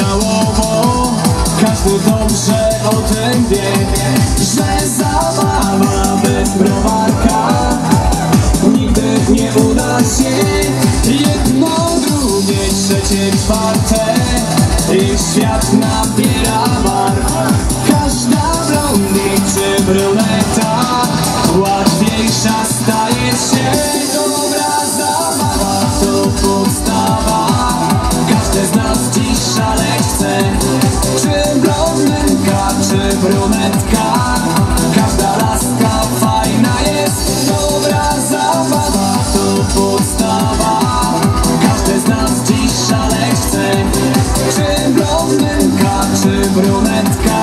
żałował Każdy dobrze o tym wie Że zabawa bez browarka Nigdy nie uda się Jedno, drugie, trzecie, czwarte czy brunetka. Każda laska fajna jest Dobra zabawa to podstawa. Każdy z nas dziś szaleć chce. Czy blondynka, czy brunetka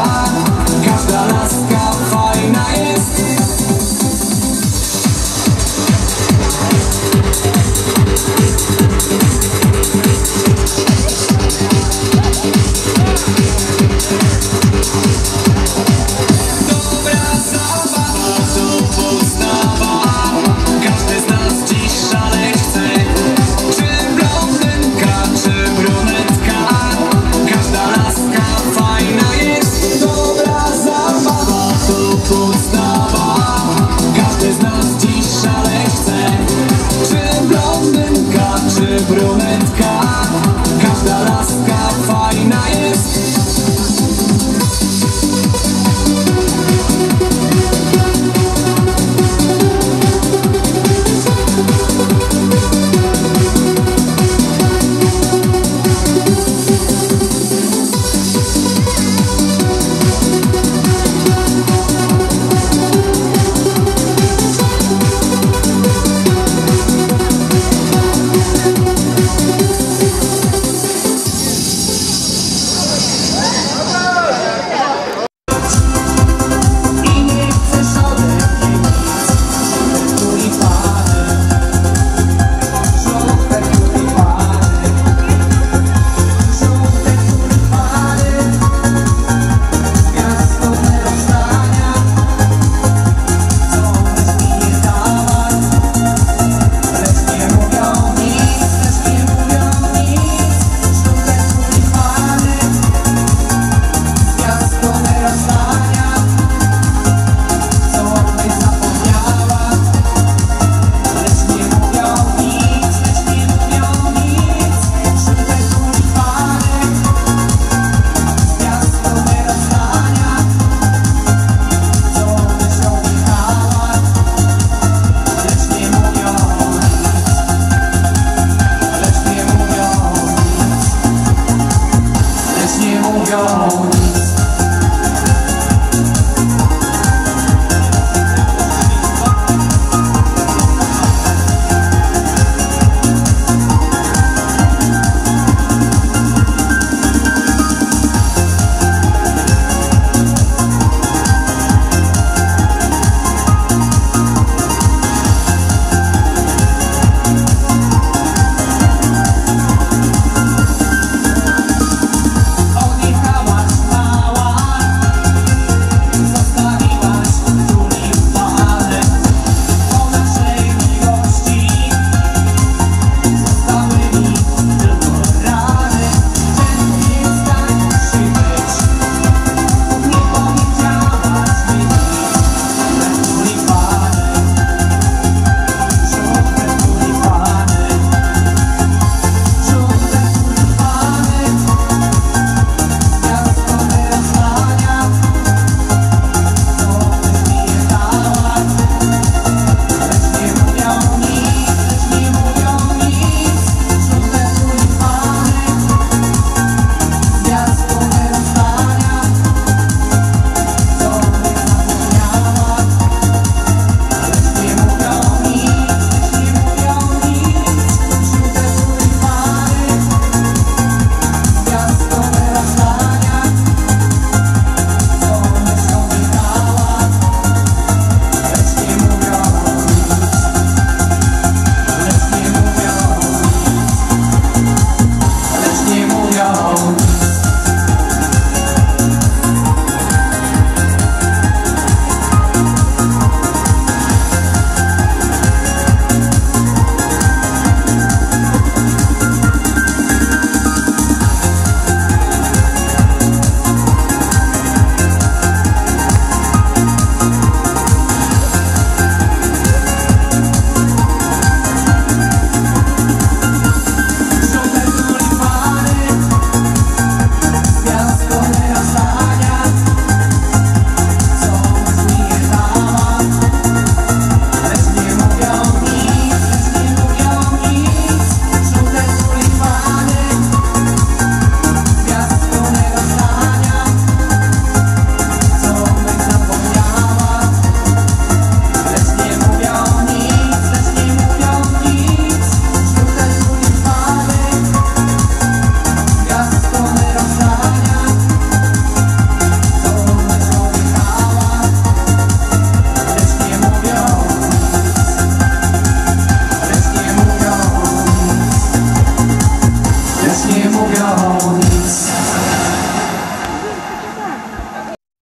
on your own